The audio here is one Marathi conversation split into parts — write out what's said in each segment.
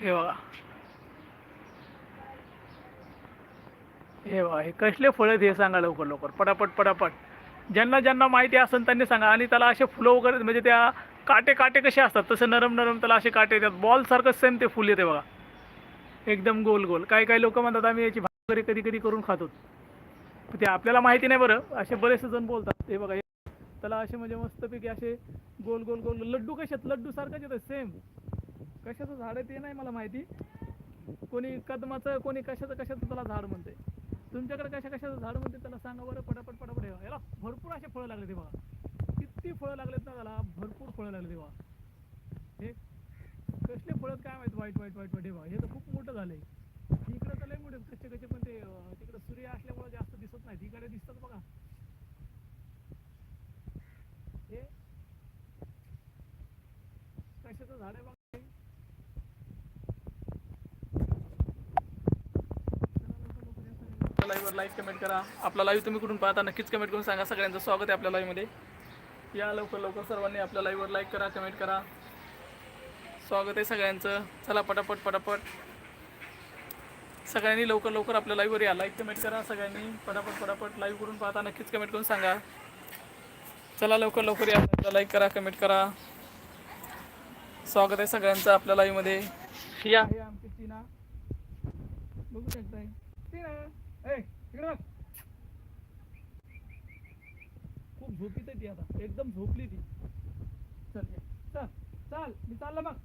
हे बघा. हे बघा हे कसले फळ आहेत हे सांगा लवकर लवकर. पटापट पटापट. ज्यांना ज्यांना माहिती असेल त्यांनी सांगा. आणि त्याला असे फुलं वगैरे म्हणजे त्या काटे काटे कसे असतात? तसे नरम नरम त्याला असे काटे येतात. बॉलसारखं सेम ते फुल येते बघा. एकदम गोल गोल. काही काही लोक म्हणतात आम्ही याची भाजी वगैरे कधी कधी करून खातो ते आपल्याला माहिती नाही बरं. असे बरेचसे जण बोलतात. हे बघा त्याला असे म्हणजे मस्तपैकी असे गोल गोल गोल. लड्डू कशात लड्डू सारखंच येतात सेम कशाचं झाड आहे ते नाही मला माहिती. कोणी कदमाचं कोणी कशाचं कशाचं त्याला झाड म्हणते. तुमच्याकडे कशा कशाचं झाड म्हणते त्याला सांगा बरं पटापट पटापट हे याला भरपूर असे फळं लागले तेव्हा. किती फळं लागलेत ना त्याला? भरपूर फळं लागले तेव्हा. हे कसले फळं काय माहीत? वाईट वाईट वाईट वाईट. हे हे तर खूप मोठं झालंय. इकडे तर लय मोठे कच्चे कच्चे पण ते तिकडे सूर्य असल्यामुळे जास्त दिसत नाही. तिकडे दिसतात बघा. हे कशाचं झाड आहे बघा? हे. लाईव्हवर लाईक कमेंट करा. आपला लाईव्ह तुम्ही कुठून पाहता नक्कीच कमेंट करून सांगा. सगळ्यांचं स्वागत आहे आपल्या लाईव्हमध्ये या लवकर लवकर सर्वांनी आपल्या लाईव्हवर लाईक करा कमेंट करा. स्वागत आहे सगळ्यांचं. चला पटापट पटापट. सगळ्यांनी लवकर लवकर आपल्या लाईव्हवर या. लाईक कमेंट करा सगळ्यांनी. पटापट पटापट. लाईव्ह करून पाहता नक्कीच कमेंट करून सांगा. चला लवकर लवकर या. लाईक करा कमेंट करा. स्वागत आहे सगळ्यांचं आपल्या लाईव्हमध्ये या. आहे आमची टीना. बघू शकताय. टीना. खूप झोपीत आहे ती आता. एकदम झोपली ती. चल ये. चल चल. मी चाललं मग.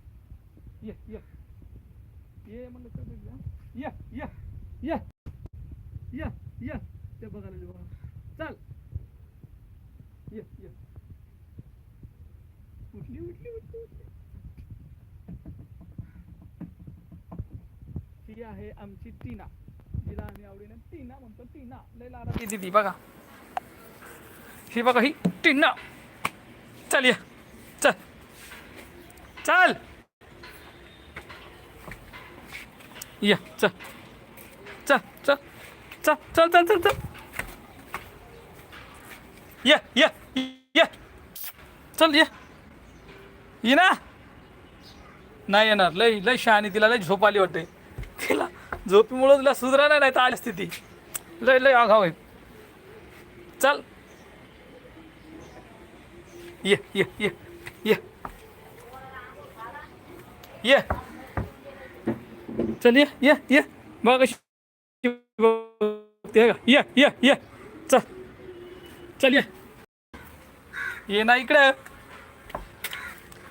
ये ये. ये म्हणलं चल ये ये ये. ये ये. ते बघायला बघा. चल. ये ये. उठली उठली उठली उठली. ही आहे आमची टीना. जिला आवडीने टीना म्हणतो टीना. लय लारा ती दिदी बघा. ही बघा ही टीना. चल ये. चल. चल. ये. चल. चल. चल. चल. चल. चल. चल. चल. ये. ये. ये. चल ये. ये ना. नाही येणार. लय लय शहाणी तिला लय झोप आली वाटते. झोपीमुळं तुला सुधरा नाही तर आली स्थिती. लय लय आघाव आहे. चल. ये ये ये ये. ये. चल ये ये ये. बघ कशी का ये ये ये. चल. चल ये. ये ना इकडे.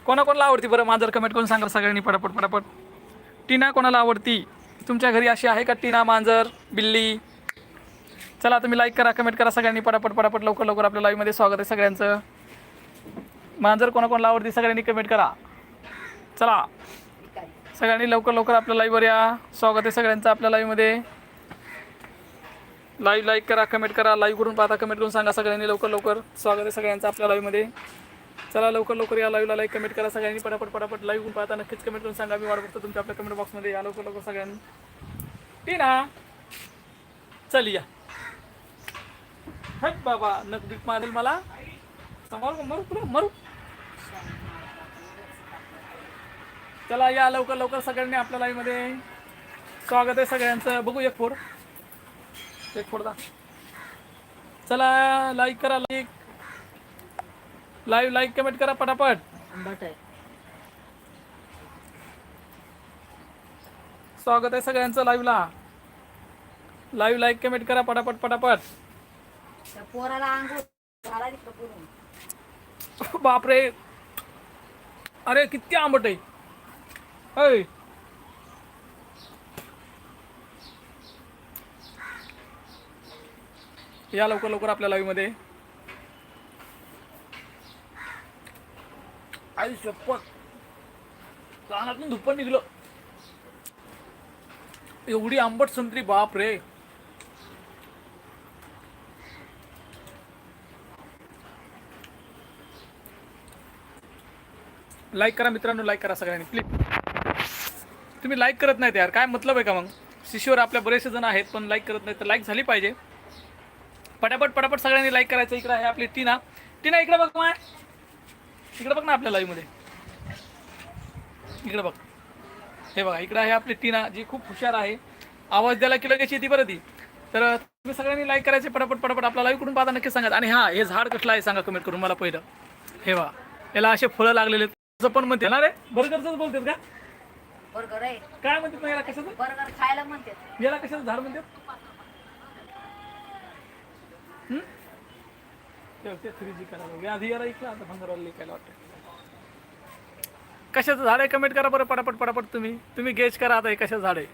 कोणा कोणाला आवडती बरं? माझं कमेंट करून सांगा सगळ्यांनी. पटापट पटापट. टीना कोणाला आवडती? तुमच्या घरी अशी आहे का टीना मांजर बिल्ली? चला तुम्ही लाईक करा कमेंट करा सगळ्यांनी पटापट पटापट लवकर लवकर आपल्या लाईव्हमध्ये स्वागत आहे सगळ्यांचं. मांजर कोणाकोणाला आवडते सगळ्यांनी कमेंट करा. चला. सगळ्यांनी लवकर लवकर आपल्या लाईव्हवर या. स्वागत आहे सगळ्यांचं आपल्या लाईव्हमध्ये लाईव्ह लाईक करा कमेंट करा लाईव्ह करून पाहता कमेंट करून सांगा सगळ्यांनी लवकर लवकर. स्वागत आहे सगळ्यांचं आपल्या लाईव्हमध्ये चला लवकर लवकर या लाईव्हला लाईक कमेंट करा सगळ्यांनी पटापट पटापट लाईव्ह करून पाहता. नक्कीच कमेंट करून सांगा. मी वाट बघतो तुमच्या आपल्या कमेंट बॉक्समध्ये या लवकर लवकर सगळ्यांनी. टीना चल या. हट बाबा नक बीक मारेल मला. समोर मरू तुला मरू. चला या लवकर लवकर सगळ्यांनी आपल्या लाईव्हमध्ये स्वागत आहे सगळ्यांचं. बघू एक फोड. एक फोड दा चला लाईक करा लाईक लाईव्ह लाईक कमेंट करा पटापट आंबट आहे स्वागत आहे सगळ्यांचं लाईव्हला लाईव्ह लाईक कमेंट करा पटापट पटापट त्या पोराला अंघोळ घाला तिकडं करून बापरे अरे किती आंबट आहे या लवकर लवकर आपल्या लाईव्हमध्ये आई शपथ कानातून धुप्पण निघलं. एवढी आंबट संत्री बाप रे. लाईक करा मित्रांनो लाईक करा सगळ्यांनी प्लीज तुम्ही लाईक करत नाहीत यार काय मतलब आहे का मग? शिशीवर आपल्या बरेचसे जण आहेत पण लाईक करत नाही तर लाईक झाली पाहिजे. पटापट पटापट सगळ्यांनी लाईक करायचं. इकडं आहे आपली टीना. टीना इकडे बघ माय. इकडे बघ ना आपल्या लाईव्हमध्ये इकडे बघ. हे बघा इकडं आहे आपली टीना जी खूप हुशार आहे. आवाज द्यायला की लगेच येते बरं ती. तर तुम्ही सगळ्यांनी लाईक करायचे पटापट पटापट आपला लाईव्ह करून पाहता नक्की सांगा. आणि हा हे झाड कसलं आहे सांगा कमेंट करून मला पहिलं. हे बघा याला असे फळं लागलेले पण म्हणते. ना रे बर्गरच बोलतात का? बर्गर आहे. काय म्हणतात याला कशाचं? बर्गर खायला म्हणते याला कशाचं झाड म्हणतात? ते- ते 3G करायला. म्हणजे आधी याला ऐकलं आता भंगारवाला लिकायला वाटतं. कशाचं झाड आहे? कमेंट करा बरं पटापट पटापट तुम्ही. तुम्ही गेज करा आता हे कशाचं झाड आहे.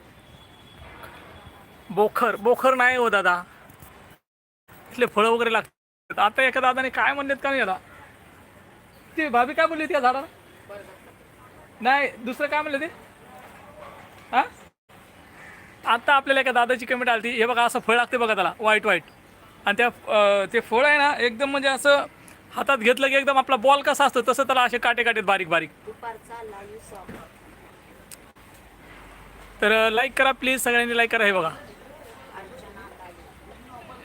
बोखर बोखर नाही हो दादा. इथले फळं वगैरे लागतात. आता एका दादाने काय म्हणलेत का नाही याला? ते भाभी काय बोलली त्या झाडाला? नाही दुसरं काय म्हणलं ते? हा? आता आपल्याला एका दादाची कमेंट आली हे बघा असं फळ लागते बघा त्याला. वाईट वाईट आणि त्या ते फळ आहे ना एकदम म्हणजे असं हातात घेतलं की एकदम आपला बॉल कसा असतो तसं त्याला असे काटे काटे बारीक बारीक. तर लाईक करा प्लीज सगळ्यांनी लाईक करा हे बघा.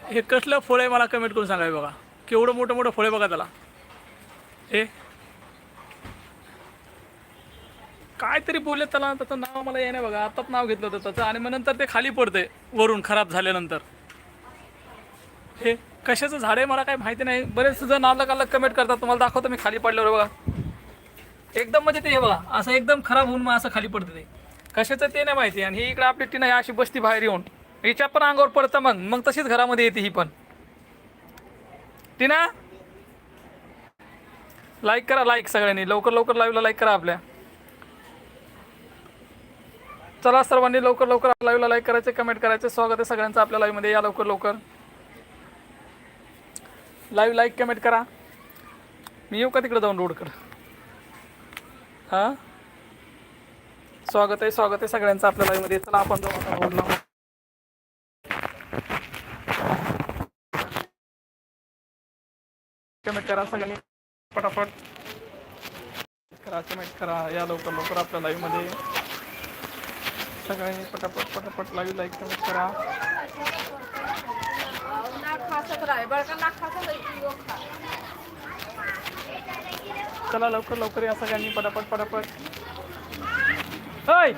हे कसलं फळ आहे मला कमेंट करून सांगा हे बघा. केवढं मोठं मोठं फळ आहे बघा त्याला. हे. काहीतरी बोलले त्याला त्याचं नाव मला येणे बघा. आताच नाव घेतलं होतं त्याचं आणि मग नंतर ते खाली पडते वरून खराब झाल्यानंतर. हे कशाचं झाड आहे मला काही माहिती नाही. बरेच जण अलग अलग कमेंट करतात तुम्हाला दाखवतो मी खाली पडल्यावर बघा. एकदम म्हणजे ते हे बघा असं एकदम खराब होऊन मग असं खाली पडतं ते. कशाचं ते नाही माहिती. आणि ही इकडे आपली टीन आहे अशी बसती बाहेर येऊन हिच्या पण अंगावर पडतं मग. मग तशीच घरामध्ये येते ही पण. टीना लाईक करा लाईक सगळ्यांनी. लवकर लवकर लाईव्हला लाईक करा आपल्या. चला सर्वांनी लवकर लवकर लाईव्हला लाईक करायचे कमेंट करायचे. स्वागत आहे सगळ्यांचं आपल्या लाईव्हमध्ये या लवकर लवकर. लाईव्ह लाईक कमेंट करा. मी येऊ का तिकडे जाऊन रोडकडं हां? स्वागत आहे स्वागत आहे सगळ्यांचं आपल्या लाईव्हमध्ये. चला आपण जाऊ आता रोडला कमेंट करा सगळ्यांनी. पटापट. करा कमेंट करा. या लवकर लवकर आपल्या लाईव्हमध्ये. सगळ्यांनी पटापट पटापट लाईव्ह लाईक कमेंट करा. चला लवकर लवकर या सगळ्यांनी पटापट पटापट. होय!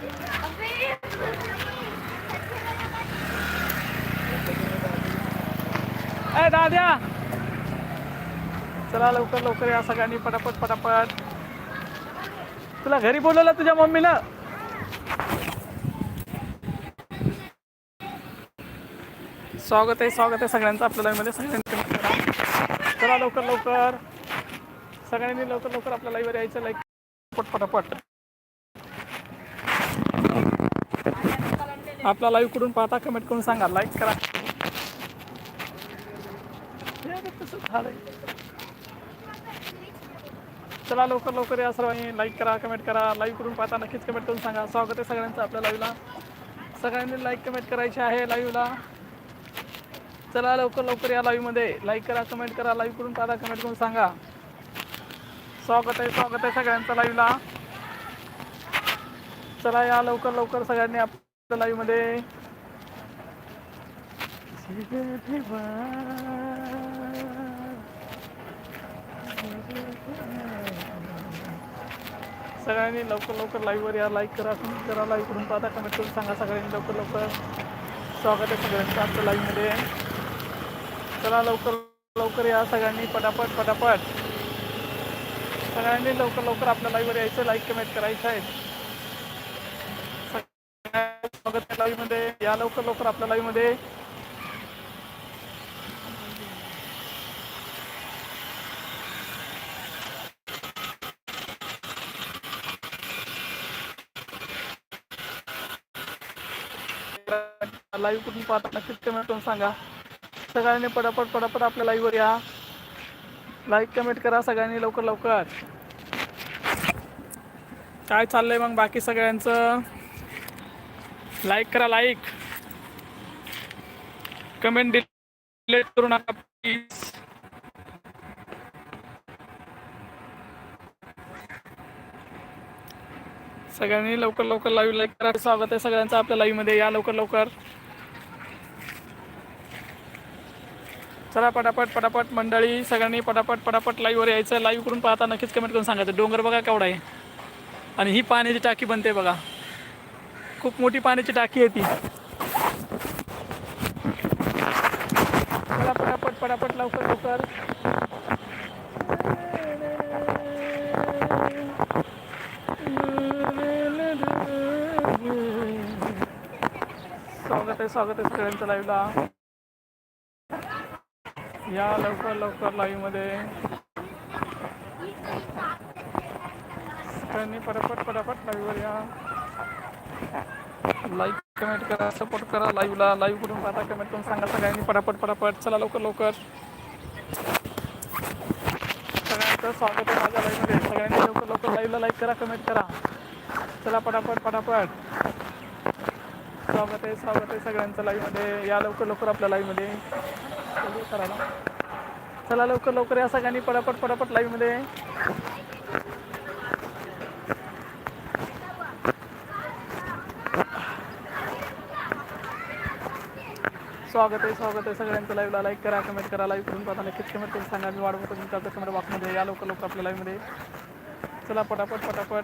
ए दाद्या! चला लवकर लवकर या सगळ्यांनी पटापट पटापट. तुला घरी बोलवलं तुझ्या मम्मीनं? स्वागत आहे स्वागत आहे सगळ्यांचं आपल्या लाईव्हमध्ये सगळ्यांनी करा. चला लवकर लवकर. सगळ्यांनी लवकर लवकर आपल्या लाईव्हवर यायचं. लाईक पट पटापट. आपला लाईव्ह कुठून पाहता कमेंट करून सांगा. लाईक करा. हे चला लवकर लवकर या सर्वांनी. लाईक करा कमेंट करा. लाईव्ह करून पाहता नक्कीच कमेंट करून सांगा. स्वागत आहे सगळ्यांचं आपल्या लाईव्हला सगळ्यांनी लाईक कमेंट करायची आहे लाईव्हला चला लवकर लवकर या लाईव्हमध्ये लाईक करा कमेंट करा लाईव्ह करून पाहता कमेंट करून सांगा. स्वागत आहे स्वागत आहे सगळ्यांचं लाईव्हला चला या लवकर लवकर सगळ्यांनी आपल्या लाईव्हमध्ये सगळ्यांनी लवकर लवकर लाईव्हवर या लाईक करा कमेंट करा लाईव्ह करून पाहता कमेंट करून सांगा सगळ्यांनी लवकर लवकर. स्वागत आहे सगळ्यांचं आमच्या लाईव्हमध्ये चला लवकर लवकर या सगळ्यांनी पटापट पटापट. सगळ्यांनी लवकर लवकर आपल्या लाईव्हवर यायचं लाईक कमेंट करायचं आहे. स्वागत आहे लाईव्हमध्ये या लवकर लवकर आपल्या लाईव्हमध्ये लाईव्ह कुठून पाहता नक्कीच कमेंट करून सांगा. सगळ्यांनी पटापट पटापट आपल्या लाईव्हवर या. लाईक कमेंट करा सगळ्यांनी लवकर लवकर. काय चाललंय मग बाकी सगळ्यांचं? लाईक करा लाईक कमेंट डिलेट करू नका प्लीज सगळ्यांनी लवकर लवकर लाईव्ह लाईक करा. स्वागत आहे सगळ्यांचं आपल्या लाईव्हमध्ये या लवकर लवकर. चला पटापट पटापट मंडळी सगळ्यांनी पटापट पटापट लाईव्हवर यायचं. लाईव्ह करून पाहता नक्कीच कमेंट करून सांगायचं डोंगर बघा केवढा आहे. आणि ही पाण्याची टाकी बनते बघा. खूप मोठी पाण्याची टाकी आहे ती. चला पटापट पटापट लवकर लवकर. स्वागत आहे स्वागत आहे सगळ्यांचं लाईव्हला या लवकर लवकर लाईव्हमध्ये. सगळ्यांनी पटापट पटापट लाईव्हवर या. लाईक कमेंट करा सपोर्ट करा लाईव्हला लाईव्ह करून पाहता कमेंट करून सांगा सगळ्यांनी पटापट पटापट चला लवकर लवकर. सगळ्यांचं स्वागत आहे माझ्या लाईव्हमध्ये सगळ्यांनी लवकर लवकर लाईव्हला लाईक करा कमेंट करा. चला पटापट पटापट स्वागत आहे स्वागत आहे सगळ्यांचं लाईव्हमध्ये या लवकर लवकर आपल्या लाईव्हमध्ये करायला चला. लवकर लवकर या सगळ्यांनी पटापट पटापट लाईव्हमध्ये स्वागत आहे स्वागत आहे सगळ्यांचं लाईव्हला लाईक करा कमेंट करा लाईव्ह करून पाहता. नक्कीच कमेंट करून सांगा. मी वाढवतो तुमच्या कमेंट बॉक्समध्ये या लवकर लवकर आपल्या लाईव्हमध्ये चला पटापट पटापट.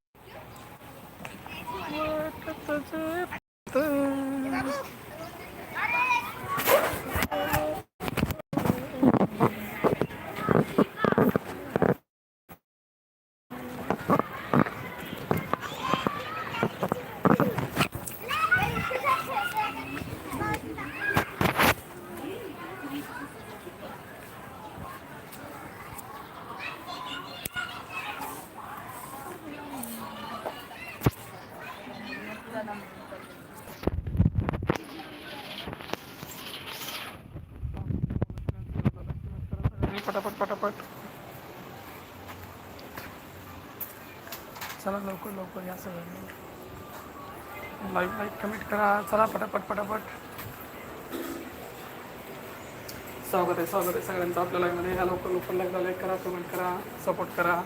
लवकर लवकर या सगळ्यांनी. लाईक लाईक कमेंट करा. चला पटापट पटापट. स्वागत आहे स्वागत आहे सगळ्यांचं आपल्या लाईफमध्ये ह्या लवकर लवकर लाईक लाईक करा कमेंट करा सपोर्ट करा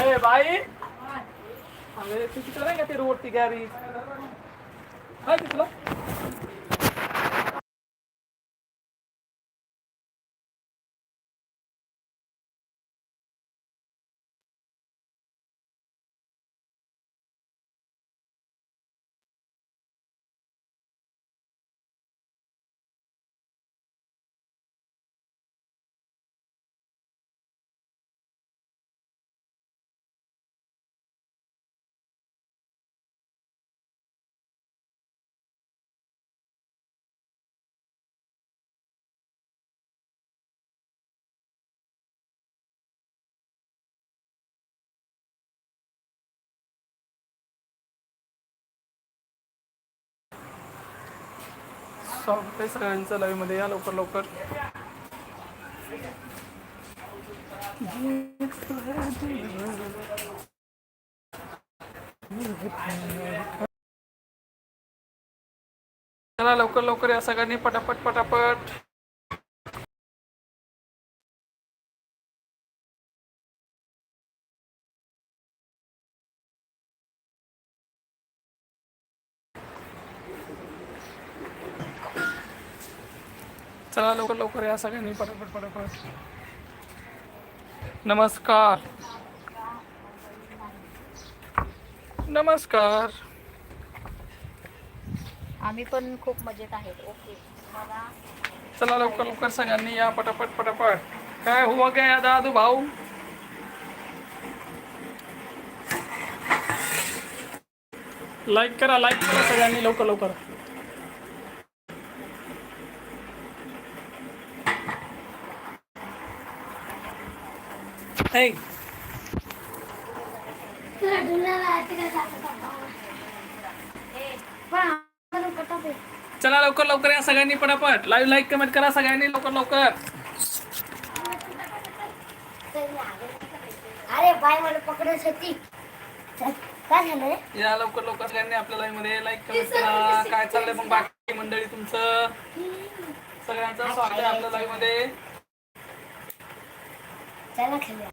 ए भाई अरे किती करेंगे तेरे स्वागत आहे सगळ्यांचं लाईव्हमध्ये या लवकर लवकर. चला लवकर लवकर या सगळ्यांनी पटापट पटापट. चला लवकर लवकर या सगळ्यांनी पटापट पटापट नमस्कार. नमस्कार. आम्ही पण खूप मजेत आहेत. ओके. मला चला लवकर लवकर सगळ्यांनी या पटापट पटापट. काय हुआ गया दादू भाऊ? लाईक करा लाईक करा सगळ्यांनी लवकर लवकर. चला लवकर लवकर या सगळ्यांनी पटापट. लाईव्ह लाईक कमेंट करा सगळ्यांनी लवकर लवकर. बाय मला पकडत होती काय झालं या लवकर लवकर सगळ्यांनी आपल्या लाईव्हमध्ये लाईक कमेंट करा. काय चाललंय मग बाकी मंडळी तुमचं? सगळ्यांचं स्वागत आहे आपल्या लाईव्हमध्ये. चला खेळूया.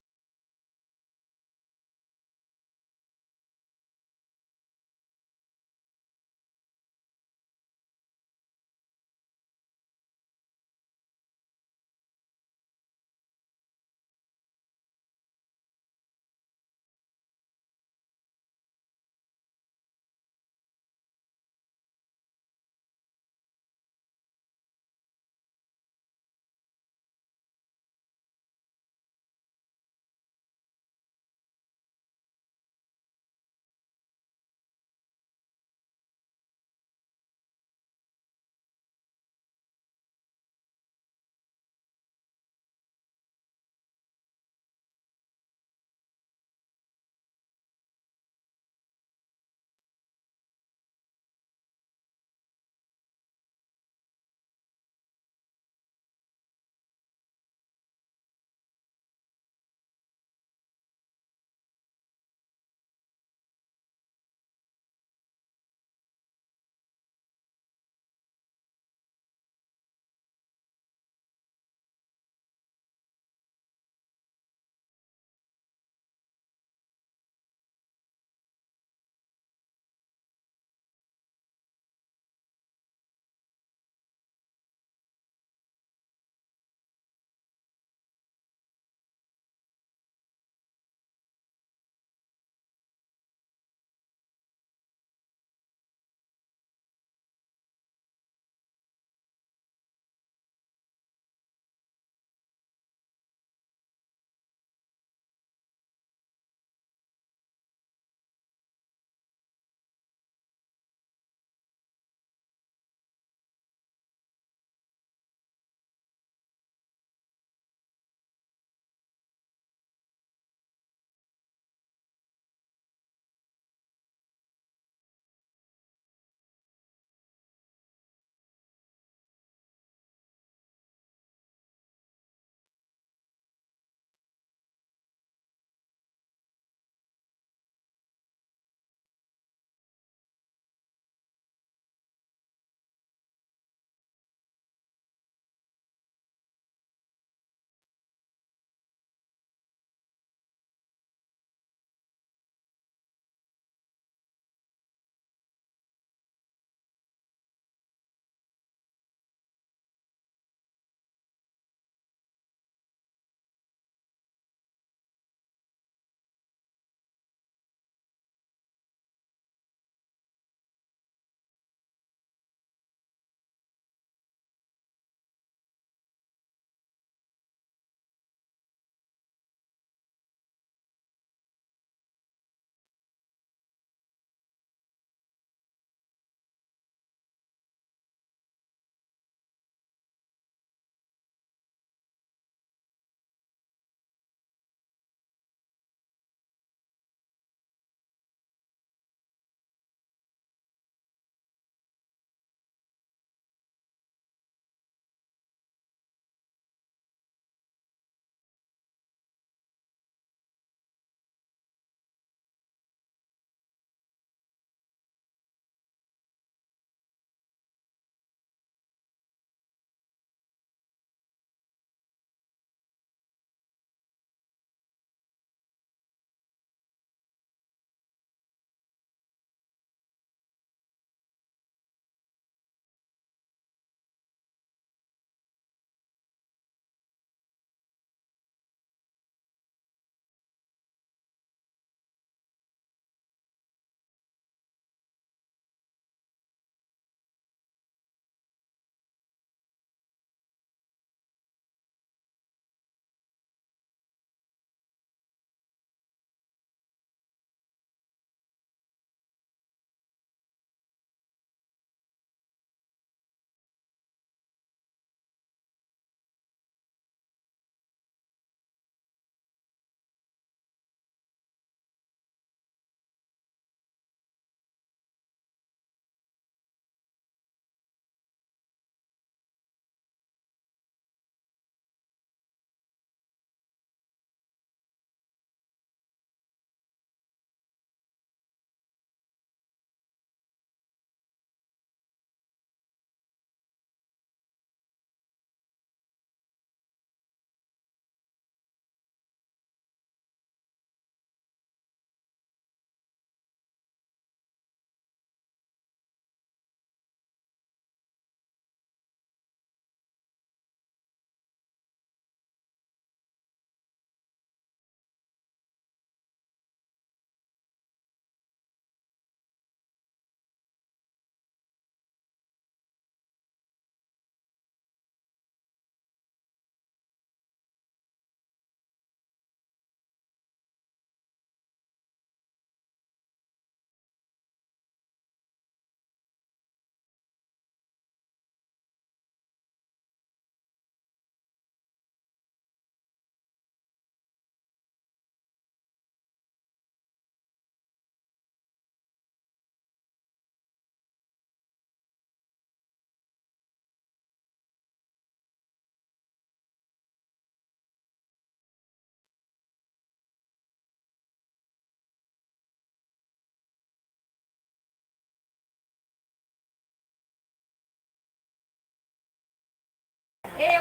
ए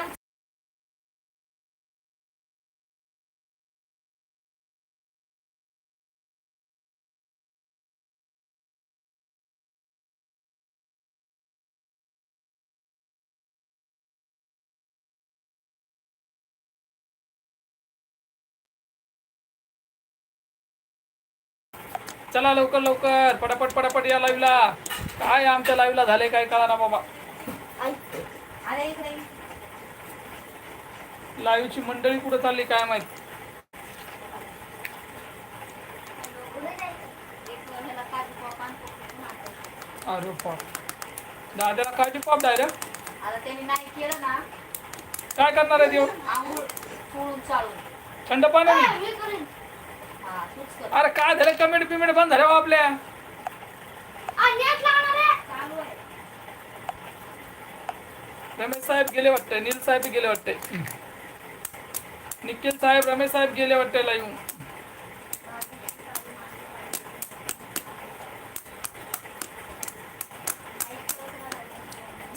चला लवकर लवकर. पटापट पटापट या लाईव्हला काय आमच्या लाईव्हला झाले काय कळा ना बाबा इकडे. लाईव्हची मंडळी कुठं चालली काय माहीत? काजू. अरे पॉप दादाला काय पॉप डायरेक्ट. काय करणार आहे देव? थंड पाण्याने हा अरे काय झालं? कमेंट पिमेंट बंद झाल्या हो आपल्या. रमेश साहेब गेले वाटते नील साहेब गेले वाटते निखिल साहेब रमेश साहेब गेले वाटते लाईव्ह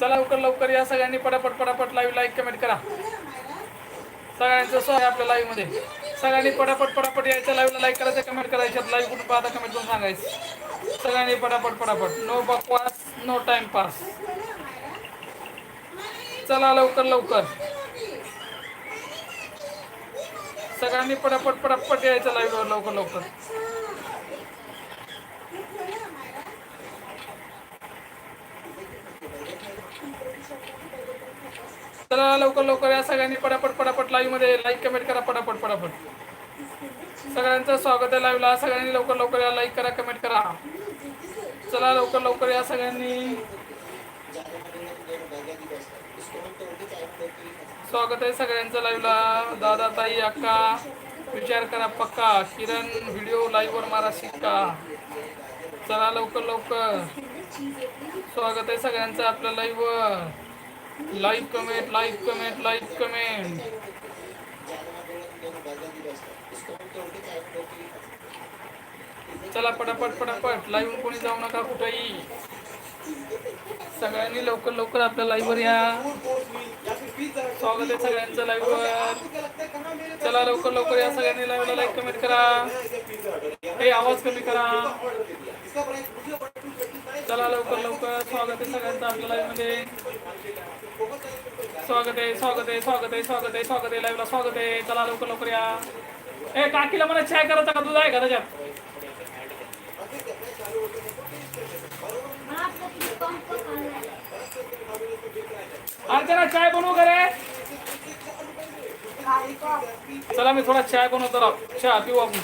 चला लवकर लवकर या सगळ्यांनी पटापट पटापट लाईव्ह लाईक कमेंट करा. सगळ्यांचं स्वागत आहे आपल्या लाईव्हमध्ये. सगळ्यांनी पटापट पटापट यायचं लाईव्हला लाईक करायचं कमेंट करायचं लाईव्ह कुठून पाहता कमेंट करून सांगायचं. सगळ्यांनी पटापट पटापट. नो बकवास नो टाइम पास चला लवकर लवकर. सगळ्यांनी पटापट पटापट यायचं लाईव्हवर लवकर लवकर. चला लवकर लवकर या सगळ्यांनी पटापट पटापट लाईव्हमध्ये लाईक कमेंट करा पटापट पटापट. सगळ्यांचं स्वागत आहे लाईव्हला सगळ्यांनी लवकर लवकर या लाईक करा कमेंट करा. चला लवकर लवकर या सगळ्यांनी. स्वागत आहे सगळ्यांचं लाईव्हला दादा ताई अक्का विचार करा पक्का. किरण व्हिडिओ लाईव्हवर मारा शिक्का. चला लवकर लवकर. स्वागत आहे सगळ्यांचं आपल्या लाईव्हवर live comment live comment live comment चला पटापट पटापट. लाईव्ह कोणी जाऊ नका कुठेही. सगळ्यांनी लवकर लवकर आपल्या लाईव्हवर या. स्वागत आहे सगळ्यांचं लाईव्हवर चला लवकर लवकर या सगळ्यांनी लाईव्हला लाईक कमेंट करा. हे आवाज कमी करा. चला लवकर लवकर. स्वागत आहे सगळ्यांचं आपल्या लाईव्हमध्ये. स्वागत आहे स्वागत आहे स्वागत आहे स्वागत आहे स्वागत आहे लाईव्हला स्वागत आहे. चला लवकर लवकर या. ए काकीला मला चाय करायचा का? तुझा आहे का त्याच्यात? अर्चना चाय बनवू का रे चला मी थोडा चाय बनवतो राव. चहा पिऊ आपण.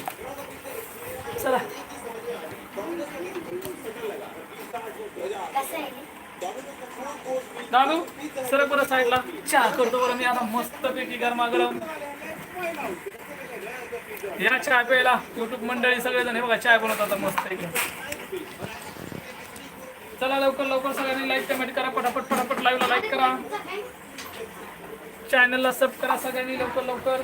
चला. दादू सर बरं साईडला. चहा करतो बरं मी आता मस्त पैकी गरमा गरम या चहा प्यायला. युट्यूब मंडळी सगळेजण हे बघा चाय बनवतात आता मस्त पैकी चला लवकर लवकर सगळ्यांनी लाईक कमेंट करा. पटापट पटापट लाईव्हला लाईक करा. चॅनलला सब करा सगळ्यांनी लवकर लवकर.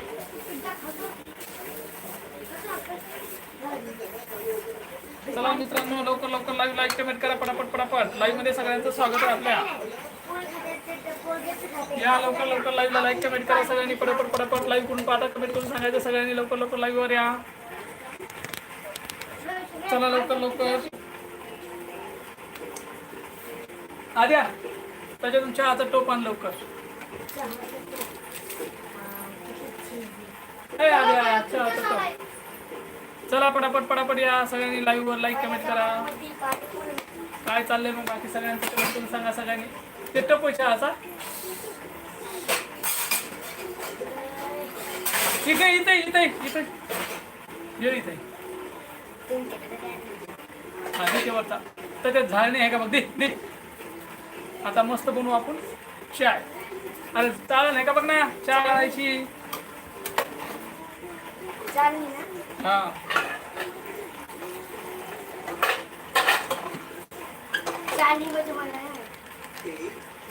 चला मित्रांनो लवकर लवकर लाईव्ह लाईक कमेंट करा. पटापट पटापट. लाईव्हमध्ये सगळ्यांचं स्वागत आहे आपल्या. या लवकर लवकर लाईव्हला लाईक कमेंट करा सगळ्यांनी. पटापट पटापट लाईव्ह करून पाहता कमेंट करून सांगायचं सगळ्यांनी. लवकर लवकर लाईव्हवर या. चला लवकर लवकर. आद्या त्याच्यातून चहाचा टोप आण लवकर. ए आद्या चहाचा टोप. चला पटापट पटापट या सगळ्यांनी लाईव्ह वर लाईक कमेंट करा. काय चाललंय मग बाकी सगळ्यांचं कमेंट करून सांगा सगळ्यांनी. ते टप चहाचा. इथे इथे इथे इथे. ये इथे. हा दे वरचा. तर ते झाड नाही आहे का? मग दे दे. आता मस्त बनवू आपण. चाय. अरे चालेल नाही का बघ ना चहा करायची. हा.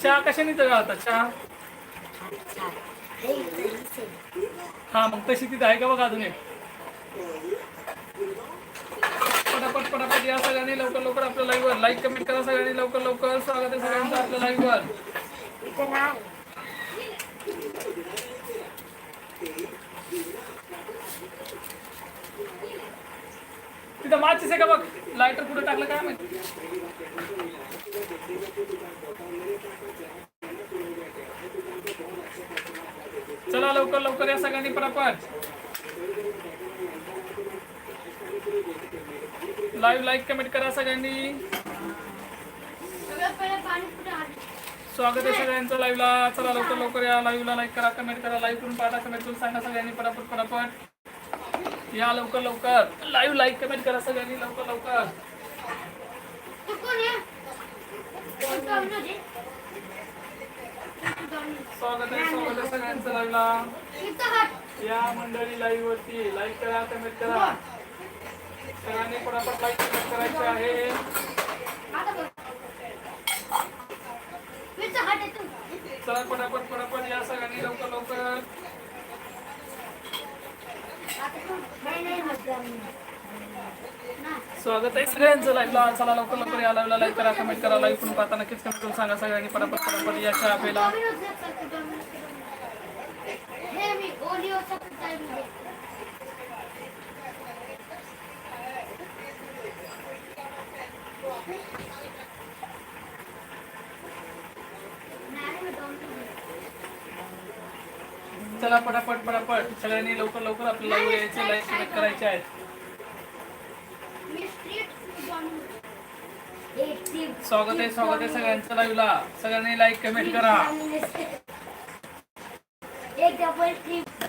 चहा कशाने तर आता चहा? हा मग तशी तिथं आहे का बघ अजून एक? पटापट पटापट या सगळ्यांनी लवकर लवकर आपल्या लाईव्हवर लाईक कमेंट करा सगळ्यांनी लवकर लवकर. स्वागत आहे सगळ्यांचं आपल्या लाईव्हवर तिथं आहे का बघ? लायटर कुठे टाकलं काय माहिती? चला लवकर लवकर या सगळ्यांनी पटापट. लाईव्ह लाईक कमेंट करा सगळ्यांनी. स्वागत आहे सगळ्यांचं लाईव्हला चला लवकर लवकर या लाईव्हला लाईक करा कमेंट करा लाईव्ह करून पाठा कमेंट करून सांगा सगळ्यांनी पटापट पटापट. या लवकर लवकर. लाईव्ह लाईक कमेंट करा सगळ्यांनी लवकर लवकर. स्वागत आहे स्वागत आहे सगळ्यांचं लाईव्हला या मंडळी लाईव्ह वरती. लाईक करा कमेंट करा. सगळ्यांनी पटापट लाईक कमेंट करायचे आहे. आता बघ. इथं हात आहे चला पटापट पटापट या सगळ्यांनी लवकर लवकर. स्वागत आहे सगळ्यांचं लाईव्हला चला लवकर लवकर या लाईव्हला लाईक करा कमेंट करा. लाईव्ह पण पाहता नक्कीच कमेंट करून सांगा सगळ्यांनी पटापट पटापट या चहा प्यायला डॉमिनोज आहे, चल तू डॉमिनोज डॉमिनोज. हे मी ओरिओचा पिझ्झा आहे. नाही, मी डॉमिनोज आहे. चला पटापट पटापट. सगळ्यांनी लवकर लवकर आपल्या लाईव्ह यायचे लाईक कमेंट करायचे आहेत. स्वागत आहे स्वागत आहे सगळ्यांचं लाईव्हला. सगळ्यांनी लाईक कमेंट करा. एक डबल ट्रिप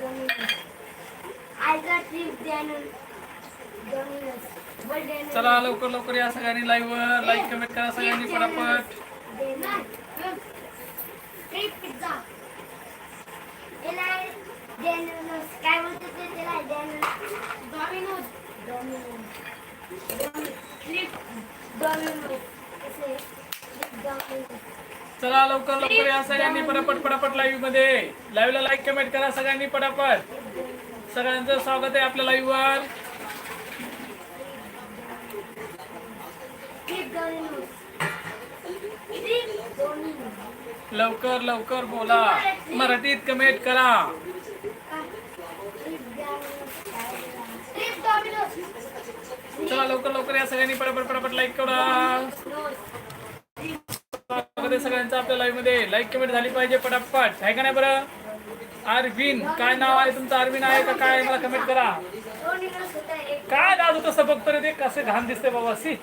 आयचा ट्रिप चला लवकर लवकर या सगळ्यांनी लाईव्ह लाईक कमेंट करा सगळ्यांनी पटापट नाही, हं. Street pizza. याला डॅनल काय बोलतात ते त्याला डॅनल डॉमिनोज. डोमिनोज ट्रिप डोमिनोज कसे चला लवकर लवकर या सगळ्यांनी पटापट पटापट लाईव्हमध्ये. लाईव्हला लाईक कमेंट करा सगळ्यांनी पटापट. सगळ्यांचं स्वागत आहे आपल्या लाईव्ह वर. लवकर लवकर बोला. मराठीत कमेंट करा ट्रिप डॅनल स्ट्रीट डॉमिनोज. चला लवकर लवकर या सगळ्यांनी पटापट पटापट लाईक करा. सगळ्यांचा सगळ्यांचं आपल्या लाईव्हमध्ये. लाईक कमेंट झाली पाहिजे पटापट. आहे का नाही बरं? अरविंद काय नाव आहे तुमचं? अरविंद आहे का काय? मला कमेंट करा. काय नाव तसं बघतो रे ते कसे घाण दिसते बाबा सी.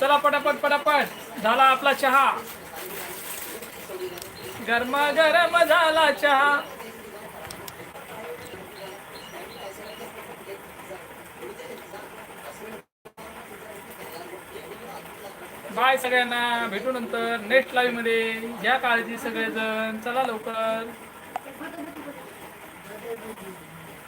चला पटापट पटापट. झाला आपला चहा. गरमा गरम झाला चहा. बाय सगळ्यांना. भेटू नंतर नेक्स्ट लाईव्हमध्ये. घ्या काळजी सगळेजण. चला लवकर.